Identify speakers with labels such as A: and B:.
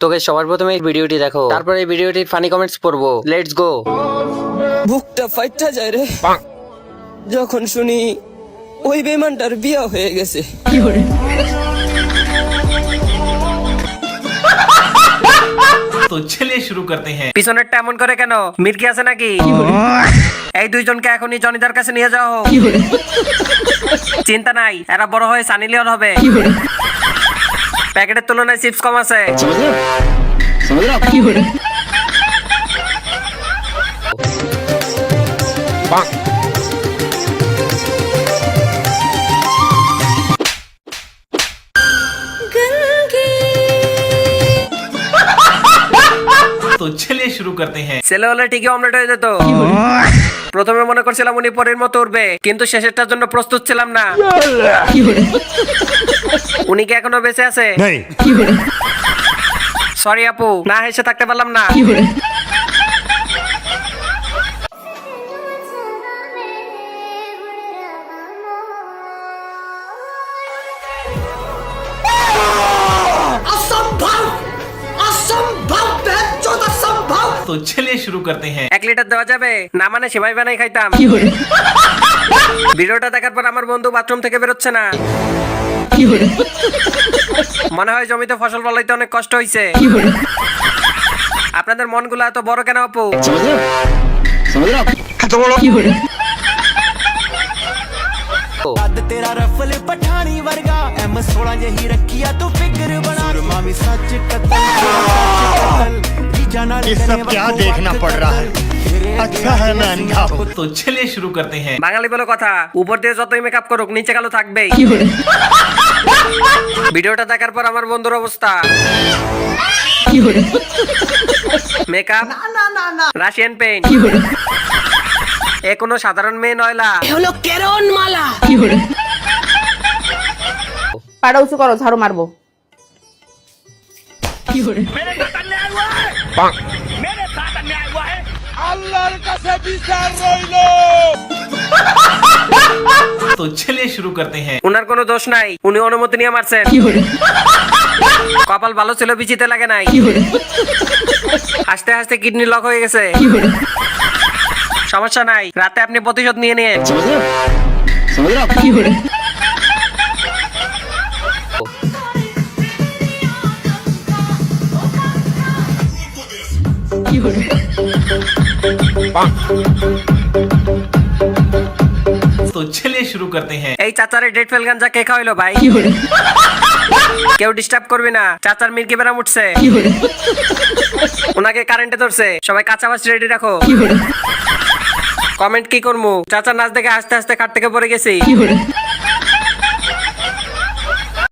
A: তোকে সবার প্রথমে এই ভিডিওটি দেখো। তারপরে এই ভিডিওটির ফানি কমেন্টস পড়ব। লেটস গো
B: বুকটা ফাইটটা যায় রে। যখন শুনি ওই বেমানটার বিয়া হয়ে গেছে।
C: তো শুরু করতে হ্যাঁ।
A: পিছনেরটা এমন করে কেন? মির্কি আছে নাকি? এই দুইজনকে এখনই জনিদার কাছে নিয়ে যাও। চিন্তা নাই এরা বড় হয়ে সানি লিওন হবে। প্যাকেটের তুলনায় চিপস কম আছে।
C: তো চলে শুরু করতে হ্যাঁ।
A: ছেলে হলে ঠিকই অমলেট হয়ে যেত। প্রথমে মনে করছিলাম উনি পরের মতো উঠবে কিন্তু শেষেরটার জন্য প্রস্তুত ছিলাম না। উনি কি এখনও বেঁচে আছে? সরি আপু না হেসে থাকতে পারলাম না।
C: তো শুরু করতে হ্যাঁ।
A: এক লিটার দেওয়া যাবে? না মানে সেবাই বানাই খাইতাম। ভিডিওটা দেখার পর আমার বন্ধু বাথরুম থেকে বেরোচ্ছে না। মনে হয় জমিতে ফসল ফলাইতে অনেক কষ্ট হয়েছে আপনাদের মনগুলো এত বড় কেন আপু এত বড়
D: ਕੱਦ ਤੇਰਾ ਰਫਲ ਪਠਾਣੀ ਵਰਗਾ ਐਮ 16 ਜਹੀ ਰੱਖਿਆ ਤੂੰ ਫਿਕਰ ਬਣਾ ਸੁਰਮਾ ਵੀ ਸੱਚ ਕਤਲ
E: ਇਸ ਸਭ ਕੀ ਦੇਖਣਾ ਪੜ ਰਹਾ
C: ਹੈ তো শুরু করতে হ্যাঁ
A: বাঙালি বলে কথা উপর দিয়ে যতই মেকআপ করুক নিচে কালো থাকবে ভিডিওটা দেখার পর আমার বন্ধুর অবস্থা। মেকআপ রাশিয়ান পেইন্ট এ কোনো সাধারণ মেয়ে নয়লা
F: এ হলো কেরন মালা পাড়া উঁচু করো ঝাড়ু মারবো।
C: কি করে से। তো চলিয়ে
A: শুরু করতে হ্যাঁ ওনার কোনো দোষ নাই উনি অনুমতি নিয়ে মারছেন কপাল ভালো ছিল বিচিতে লাগে নাই আস্তে আস্তে কিডনি লক হয়ে গেছে সমস্যা নাই রাতে আপনি প্রতিশোধ নিয়ে নিয়ে
C: তো চলিয়ে শুরু করতে হ্যাঁ।
A: এই চাচারে ডেট ফেল গাঞ্জা কে খাওয়াইলো ভাই? কেউ ডিস্টার্ব করবে না। চাচার মির্কি বেরাম উঠছে। ওনাকে কারেন্টে ধরছে। সবাই কাছাকাছি রেডি রাখো। কমেন্ট কি করমু? চাচার নাচ দেখে আস্তে আস্তে খাট থেকে পড়ে গেছি।